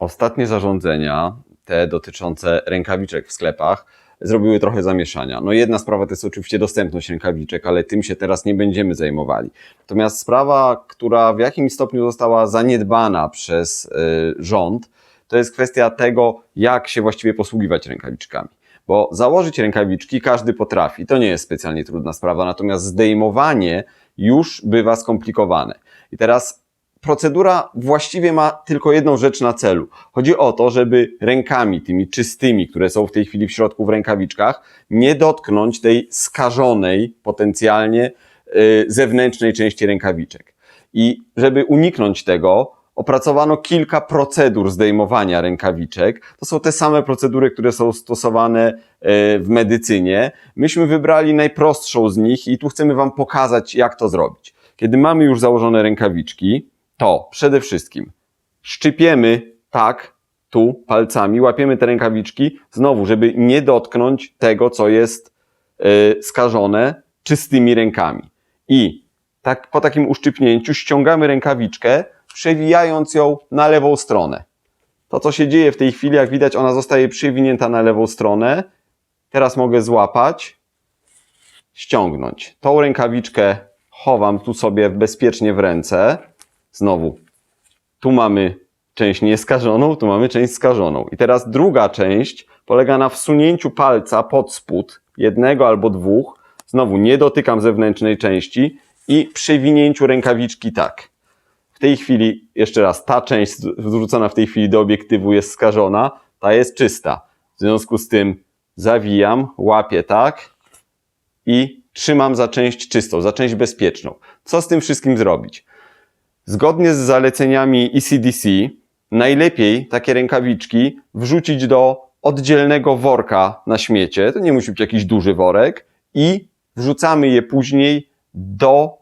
Ostatnie zarządzenia, te dotyczące rękawiczek w sklepach, zrobiły trochę zamieszania. No jedna sprawa to jest oczywiście dostępność rękawiczek, ale tym się teraz nie będziemy zajmowali. Natomiast sprawa, która w jakimś stopniu została zaniedbana przez y, rząd, to jest kwestia tego, jak się właściwie posługiwać rękawiczkami. Bo założyć rękawiczki każdy potrafi, to nie jest specjalnie trudna sprawa, natomiast zdejmowanie już bywa skomplikowane. I teraz procedura właściwie ma tylko jedną rzecz na celu. Chodzi o to, żeby rękami, tymi czystymi, które są w tej chwili w środku w rękawiczkach, nie dotknąć tej skażonej potencjalnie y, zewnętrznej części rękawiczek. I żeby uniknąć tego, opracowano kilka procedur zdejmowania rękawiczek. To są te same procedury, które są stosowane y, w medycynie. Myśmy wybrali najprostszą z nich i tu chcemy Wam pokazać, jak to zrobić. Kiedy mamy już założone rękawiczki, to przede wszystkim szczypiemy tak, tu palcami, łapiemy te rękawiczki, znowu, żeby nie dotknąć tego, co jest y, skażone, czystymi rękami. I tak, po takim uszczypnięciu ściągamy rękawiczkę, przewijając ją na lewą stronę. To, co się dzieje w tej chwili, jak widać, ona zostaje przywinięta na lewą stronę. Teraz mogę złapać, ściągnąć. Tą rękawiczkę chowam tu sobie bezpiecznie w ręce. Znowu, tu mamy część nieskażoną, tu mamy część skażoną. I teraz druga część polega na wsunięciu palca pod spód, jednego albo dwóch. Znowu nie dotykam zewnętrznej części i przewinięciu rękawiczki tak. W tej chwili, jeszcze raz, ta część wrzucona w tej chwili do obiektywu jest skażona, ta jest czysta. W związku z tym zawijam, łapię tak i trzymam za część czystą, za część bezpieczną. Co z tym wszystkim zrobić? Zgodnie z zaleceniami ECDC, najlepiej takie rękawiczki wrzucić do oddzielnego worka na śmiecie. To nie musi być jakiś duży worek i wrzucamy je później do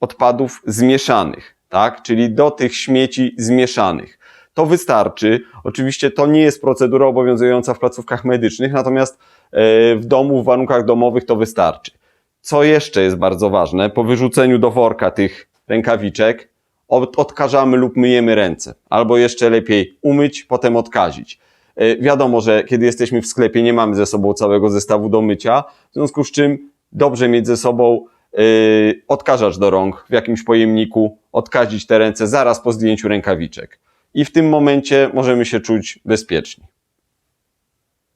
odpadów zmieszanych, tak? Czyli do tych śmieci zmieszanych. To wystarczy. Oczywiście to nie jest procedura obowiązująca w placówkach medycznych, natomiast e, w domu, w warunkach domowych to wystarczy. Co jeszcze jest bardzo ważne, po wyrzuceniu do worka tych rękawiczek, od, odkażamy lub myjemy ręce, albo jeszcze lepiej umyć, potem odkazić. E, Wiadomo, że kiedy jesteśmy w sklepie, nie mamy ze sobą całego zestawu do mycia, w związku z czym dobrze mieć ze sobą yy, odkażacz do rąk w jakimś pojemniku, odkazić te ręce zaraz po zdjęciu rękawiczek. I w tym momencie możemy się czuć bezpieczni.